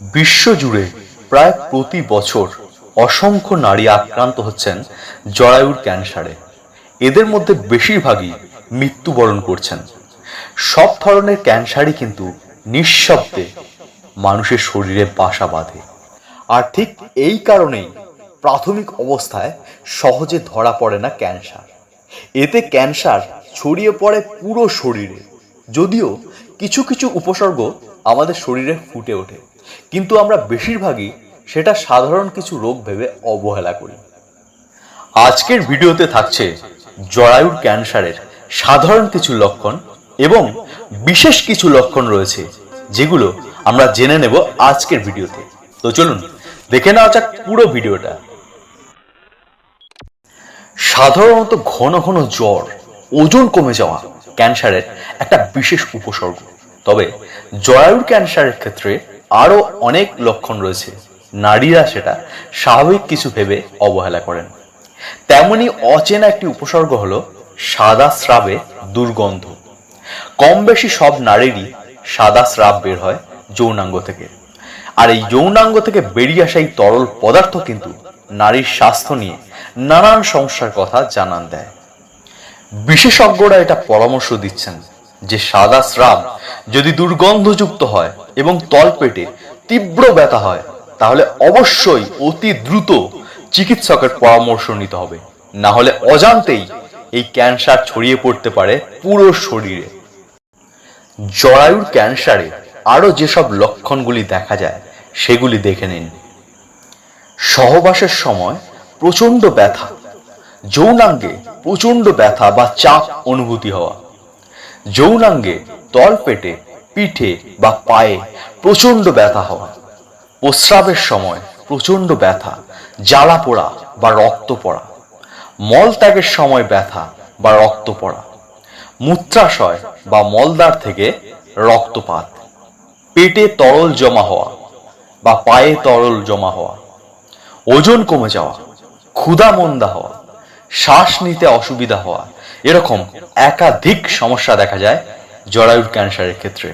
বিশ্বজুড়ে প্রায় প্রতি বছর অসংখ্য নারী আক্রান্ত হচ্ছেন জরায়ুর ক্যান্সারে। এদের মধ্যে বেশিরভাগই মৃত্যুবরণ করছেন। সব ধরনের ক্যান্সারই কিন্তু নিঃশব্দে মানুষের শরীরে বাসা বাঁধে। আর ঠিক এই কারণেই প্রাথমিক অবস্থায় সহজে ধরা পড়ে না ক্যান্সার। এতে ক্যান্সার ছড়িয়ে পড়ে পুরো শরীরে। যদিও কিছু কিছু উপসর্গ আমাদের শরীরে ফুটে ওঠে। কিন্তু আমরা বেশিরভাগই সেটা সাধারণ কিছু রোগ ভেবে অবহেলা করি। আজকের ভিডিওতে থাকছে জরায়ুর ক্যান্সারের সাধারণ কিছু লক্ষণ এবং বিশেষ কিছু লক্ষণ রয়েছে যেগুলো আমরা জেনে নেব আজকের ভিডিওতে। তো চলুন, দেখে নেওয়া যাক পুরো ভিডিওটা। সাধারণত ঘন ঘন জ্বর, ওজন কমে যাওয়া ক্যান্সারের একটা বিশেষ উপসর্গ। তবে জরায়ুর ক্যান্সারের ক্ষেত্রে আরও অনেক লক্ষণ রয়েছে। নারীরা সেটা স্বাভাবিক কিছু ভেবে অবহেলা করেন। তেমনি অচেনা একটি উপসর্গ হলো সাদা স্রাবে দুর্গন্ধ। কম বেশি সব নারীরই সাদা স্রাব বের হয় যৌনাঙ্গ থেকে। আর এই যৌনাঙ্গ থেকে বেরিয়ে আসা এই তরল পদার্থ কিন্তু নারীর স্বাস্থ্য নিয়ে নানান সমস্যার কথা জানান দেয়। বিশেষজ্ঞরা এটা পরামর্শ দিচ্ছেন যে সাদা স্রাব যদি দুর্গন্ধযুক্ত হয় এবং তলপেটে তীব্র ব্যথা হয়, তাহলে অবশ্যই অতি দ্রুত চিকিৎসকের পরামর্শ নিতে হবে। না হলে অজান্তেই এই ক্যান্সার ছড়িয়ে পড়তে পারে পুরো শরীরে। জরায়ুর ক্যান্সারে আরও যেসব লক্ষণগুলি দেখা যায়, সেগুলি দেখে নিন। সহবাসের সময় প্রচণ্ড ব্যথা, যৌনাঙ্গে প্রচণ্ড ব্যথা বা চাপ অনুভূতি হওয়া। যৌনাঙ্গে তলপেটে পিঠে বা পায়ে প্রচণ্ড ব্যথা হওয়া প্রস্রাবের সময় প্রচণ্ড ব্যথা, জ্বালা পোড়া বা রক্ত পড়া। মলত্যাগের সময় ব্যথা বা রক্ত পড়া। মূত্রাশয় বা মলদ্বার থেকে রক্তপাত। পেটে তরল জমা হওয়া বা পায়ে তরল জমা হওয়া। ওজন কমে যাওয়া, ক্ষুধা মন্দা হওয়া, শ্বাস নিতে অসুবিধা হওয়া এরকম একাধিক সমস্যা দেখা যায় জরায়ুর ক্যান্সারের ক্ষেত্রে।